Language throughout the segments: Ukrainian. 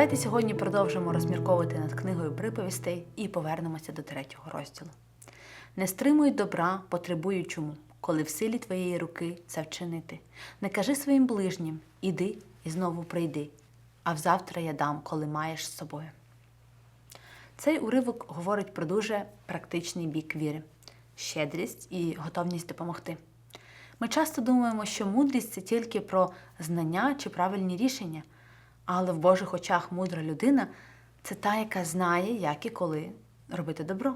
Давайте сьогодні продовжимо розмірковувати над книгою приповістей і повернемося до третього розділу. Не стримуй добра, потребуючому, коли в силі твоєї руки це вчинити. Не кажи своїм ближнім іди і знову прийди, а взавтра я дам, коли маєш з собою. Цей уривок говорить про дуже практичний бік віри, щедрість і готовність допомогти. Ми часто думаємо, що мудрість це тільки про знання чи правильні рішення, але в Божих очах мудра людина це та, яка знає, як і коли робити добро.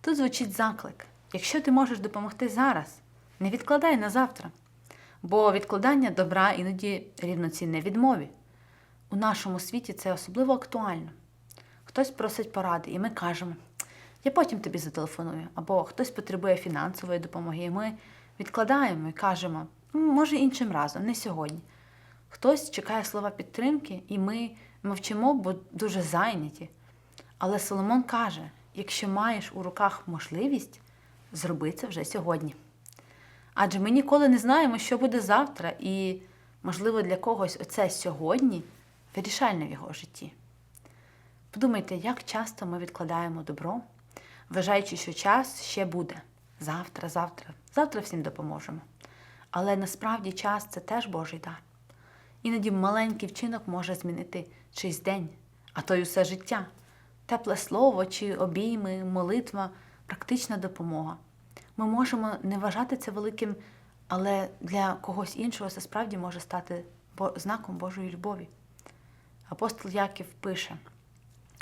Тут звучить заклик: якщо ти можеш допомогти зараз, не відкладай на завтра. Бо відкладання добра іноді рівноцінне відмові. У нашому світі це особливо актуально. Хтось просить поради, і ми кажемо, я потім тобі зателефоную. Або хтось потребує фінансової допомоги, і ми відкладаємо і кажемо, може іншим разом, не сьогодні. Хтось чекає слова підтримки, і ми мовчимо, бо дуже зайняті. Але Соломон каже: якщо маєш у руках можливість, зроби це вже сьогодні. Адже ми ніколи не знаємо, що буде завтра, і, можливо, для когось оце сьогодні вирішальне в його житті. Подумайте, як часто ми відкладаємо добро, вважаючи, що час ще буде завтра, завтра, завтра всім допоможемо. Але насправді час це теж Божий дар. Іноді маленький вчинок може змінити чийсь день, а то й усе життя. Тепле слово чи обійми, молитва, практична допомога. Ми можемо не вважати це великим, але для когось іншого це справді може стати знаком Божої любові. Апостол Яків пише: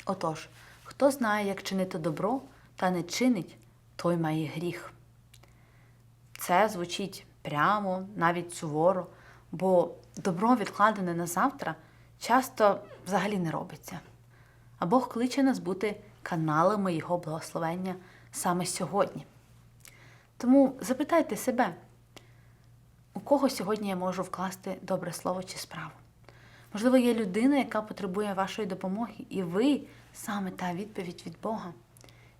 Отож, хто знає, як чинити добро та не чинить, той має гріх. Це звучить прямо, навіть суворо, бо добро відкладене на завтра часто взагалі не робиться. А Бог кличе нас бути каналами Його благословення саме сьогодні. Тому запитайте себе, у кого сьогодні я можу вкласти добре слово чи справу? Можливо, є людина, яка потребує вашої допомоги, і ви саме та відповідь від Бога.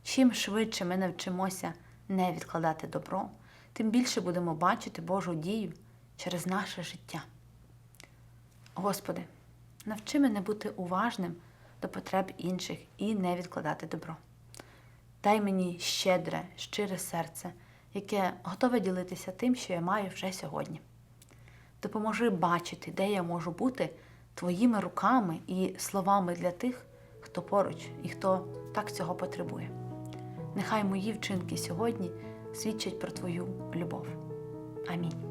Чим швидше ми навчимося не відкладати добро, тим більше будемо бачити Божу дію через наше життя. Господи, навчи мене бути уважним до потреб інших і не відкладати добро. Дай мені щедре, щире серце, яке готове ділитися тим, що я маю вже сьогодні. Допоможи бачити, де я можу бути твоїми руками і словами для тих, хто поруч і хто так цього потребує. Нехай мої вчинки сьогодні свідчать про Твою любов. Амінь.